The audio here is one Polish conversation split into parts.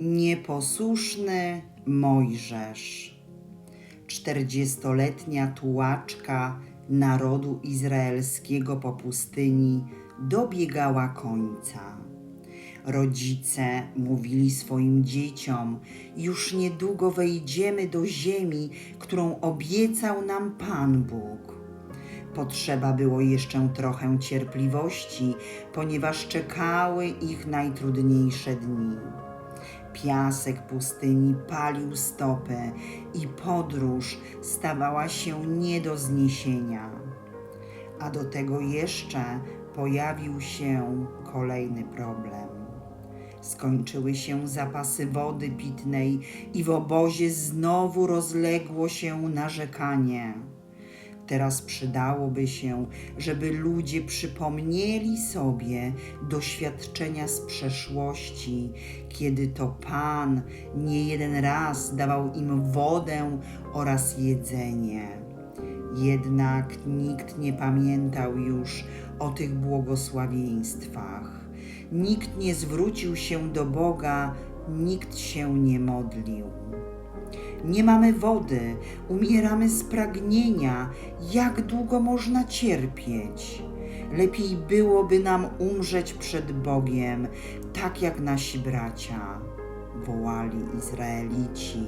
Nieposłuszny Mojżesz. Czterdziestoletnia tułaczka narodu izraelskiego po pustyni dobiegała końca. Rodzice mówili swoim dzieciom: Już niedługo wejdziemy do ziemi, którą obiecał nam Pan Bóg. Potrzeba było jeszcze trochę cierpliwości, ponieważ czekały ich najtrudniejsze dni. Piasek pustyni palił stopę i podróż stawała się nie do zniesienia. A do tego jeszcze pojawił się kolejny problem. Skończyły się zapasy wody pitnej i w obozie znowu rozległo się narzekanie. Teraz przydałoby się, żeby ludzie przypomnieli sobie doświadczenia z przeszłości, kiedy to Pan nie jeden raz dawał im wodę oraz jedzenie. Jednak nikt nie pamiętał już o tych błogosławieństwach. Nikt nie zwrócił się do Boga, nikt się nie modlił. Nie mamy wody, umieramy z pragnienia. Jak długo można cierpieć? Lepiej byłoby nam umrzeć przed Bogiem, tak jak nasi bracia, wołali Izraelici.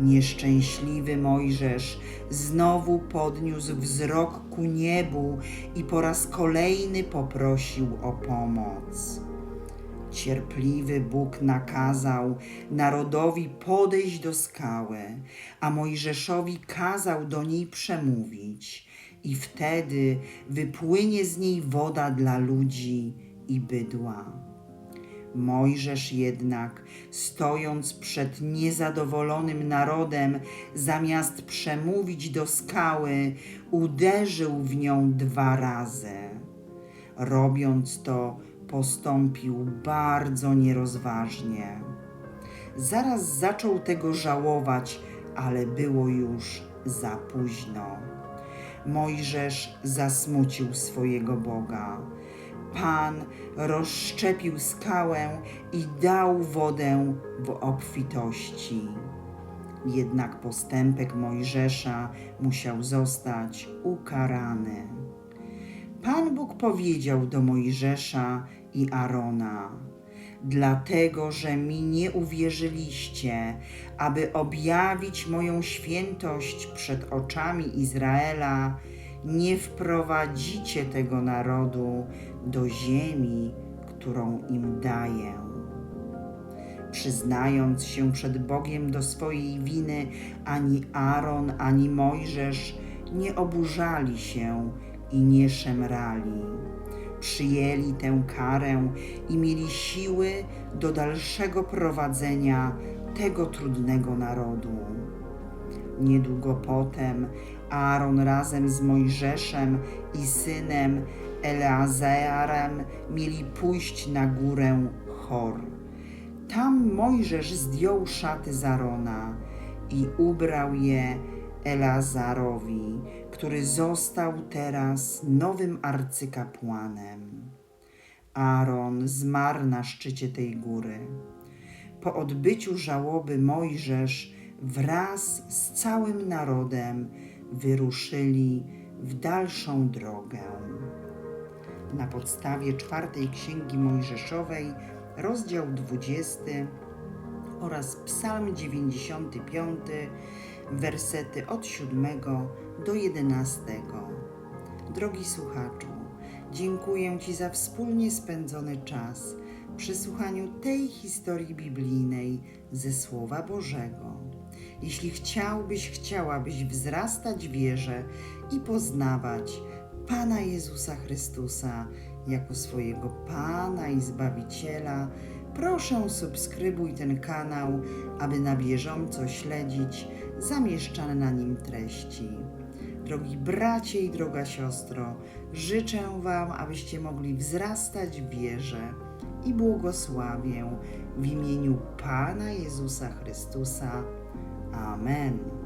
Nieszczęśliwy Mojżesz znowu podniósł wzrok ku niebu i po raz kolejny poprosił o pomoc. Cierpliwy Bóg nakazał narodowi podejść do skały, a Mojżeszowi kazał do niej przemówić, i wtedy wypłynie z niej woda dla ludzi i bydła. Mojżesz jednak, stojąc przed niezadowolonym narodem, zamiast przemówić do skały, uderzył w nią dwa razy. Robiąc to, postąpił bardzo nierozważnie. Zaraz zaczął tego żałować, ale było już za późno. Mojżesz zasmucił swojego Boga. Pan rozszczepił skałę i dał wodę w obfitości. Jednak postępek Mojżesza musiał zostać ukarany. Pan Bóg powiedział do Mojżesza i Arona: Dlatego, że mi nie uwierzyliście, aby objawić moją świętość przed oczami Izraela, nie wprowadzicie tego narodu do ziemi, którą im daję. Przyznając się przed Bogiem do swojej winy, ani Aaron, ani Mojżesz nie oburzali się i nie szemrali. Przyjęli tę karę i mieli siły do dalszego prowadzenia tego trudnego narodu. Niedługo potem Aaron razem z Mojżeszem i synem Eleazarem mieli pójść na górę Chor. Tam Mojżesz zdjął szaty z Arona i ubrał je Eleazarowi, który został teraz nowym arcykapłanem. Aaron zmarł na szczycie tej góry. Po odbyciu żałoby Mojżesz wraz z całym narodem wyruszyli w dalszą drogę. Na podstawie czwartej księgi Mojżeszowej, rozdział 20 oraz Psalm 95, wersety od 7 do 11. Drogi słuchaczu, dziękuję Ci za wspólnie spędzony czas przy słuchaniu tej historii biblijnej ze Słowa Bożego. Jeśli chciałbyś, chciałabyś wzrastać wierze i poznawać Pana Jezusa Chrystusa jako swojego Pana i Zbawiciela, proszę subskrybuj ten kanał, aby na bieżąco śledzić zamieszczane na nim treści. Drogi bracie i droga siostro, życzę Wam, abyście mogli wzrastać w wierze i błogosławię w imieniu Pana Jezusa Chrystusa. Amen.